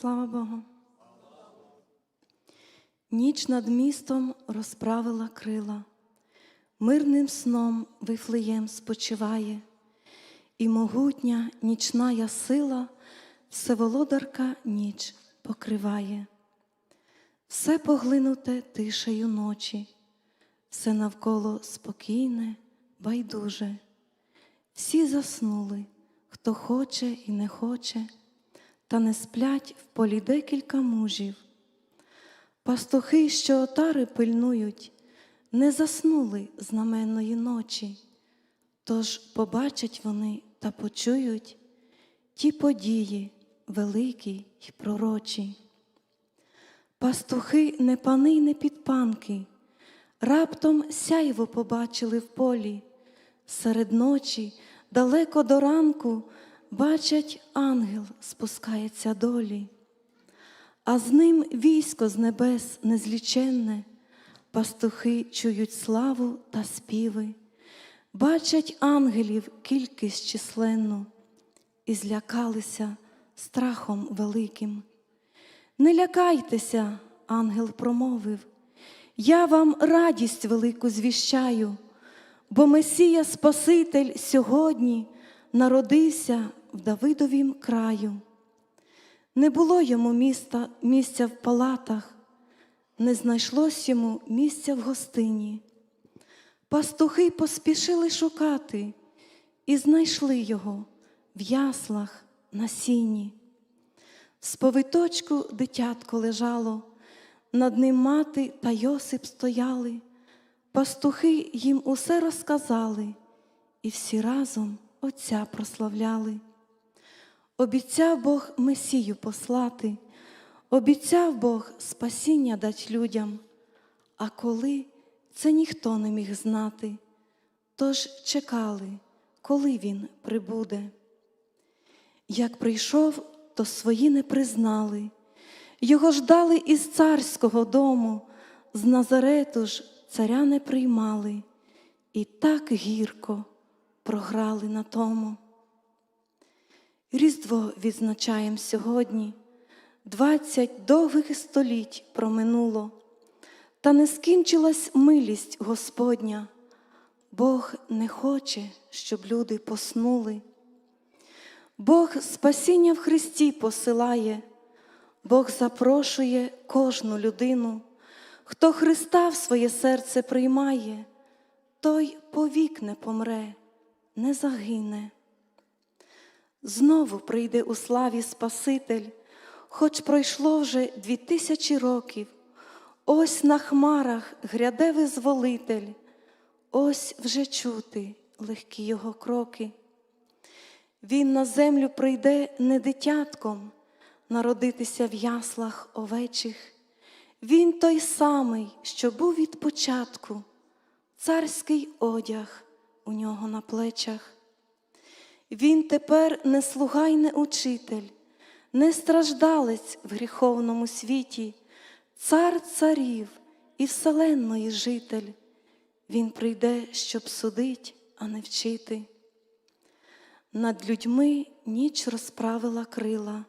Слава Богу. Ніч над містом розправила крила, мирним сном вифлеєм спочиває, і могутня нічная сила Всеволодарка ніч покриває. Все поглинуте тишею ночі, все навколо спокійне, байдуже. Всі заснули, хто хоче і не хоче, та не сплять в полі декілька мужів. Пастухи, що отари пильнують, не заснули знаменної ночі, тож побачать вони та почують ті події великі й пророчі. Пастухи не пани й не підпанки, раптом сяйво побачили в полі, серед ночі, далеко до ранку, бачать ангел спускається долі, а з ним військо з небес незліченне, пастухи чують славу та співи, бачать ангелів кількість численну і злякалися страхом великим. Не лякайтеся, ангел промовив, я вам радість велику звіщаю, бо Месія Спаситель сьогодні народився в Давидовім краю. Не було йому міста, місця в палатах, не знайшлось йому місця в гостині. Пастухи поспішили шукати і знайшли його в яслах на сіні. В сповиточку дитятко лежало, над ним мати та Йосип стояли, пастухи їм усе розказали, і всі разом Отця прославляли. Обіцяв Бог Месію послати, обіцяв Бог спасіння дать людям, а коли це ніхто не міг знати, тож чекали, коли він прибуде. Як прийшов, то свої не признали, його ждали із царського дому, з Назарету ж царя не приймали, і так гірко програли на тому. Різдво відзначаємо сьогодні, двадцять довгих століть проминуло, та не скінчилась милість Господня. Бог не хоче, щоб люди поснули. Бог спасіння в Христі посилає, Бог запрошує кожну людину, хто Христа в своє серце приймає, той повік не помре, не загине. Знову прийде у славі Спаситель, хоч пройшло вже дві тисячі років. Ось на хмарах гряде визволитель, ось вже чути легкі його кроки. Він на землю прийде не дитятком, народитися в яслах овечих. Він той самий, що був від початку, царський одяг у нього на плечах. Він тепер не слуга й не учитель, не страждалець в гріховному світі, цар царів і вселенної житель. Він прийде, щоб судить, а не вчити. Над людьми ніч розправила крила.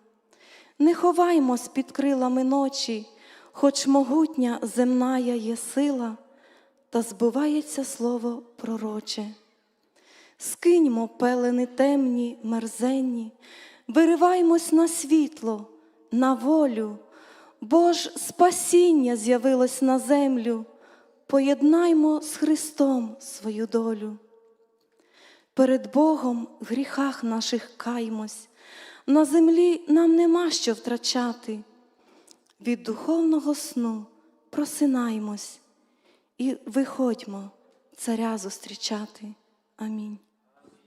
Не ховаймось під крилами ночі, хоч могутня земная є сила, та збувається слово пророче. Скиньмо пелени темні, мерзенні, вириваймось на світло, на волю, бо ж спасіння з'явилось на землю, поєднаймо з Христом свою долю. Перед Богом в гріхах наших каймось, на землі нам нема що втрачати. Від духовного сну просинаймось і виходьмо царя зустрічати. Амінь.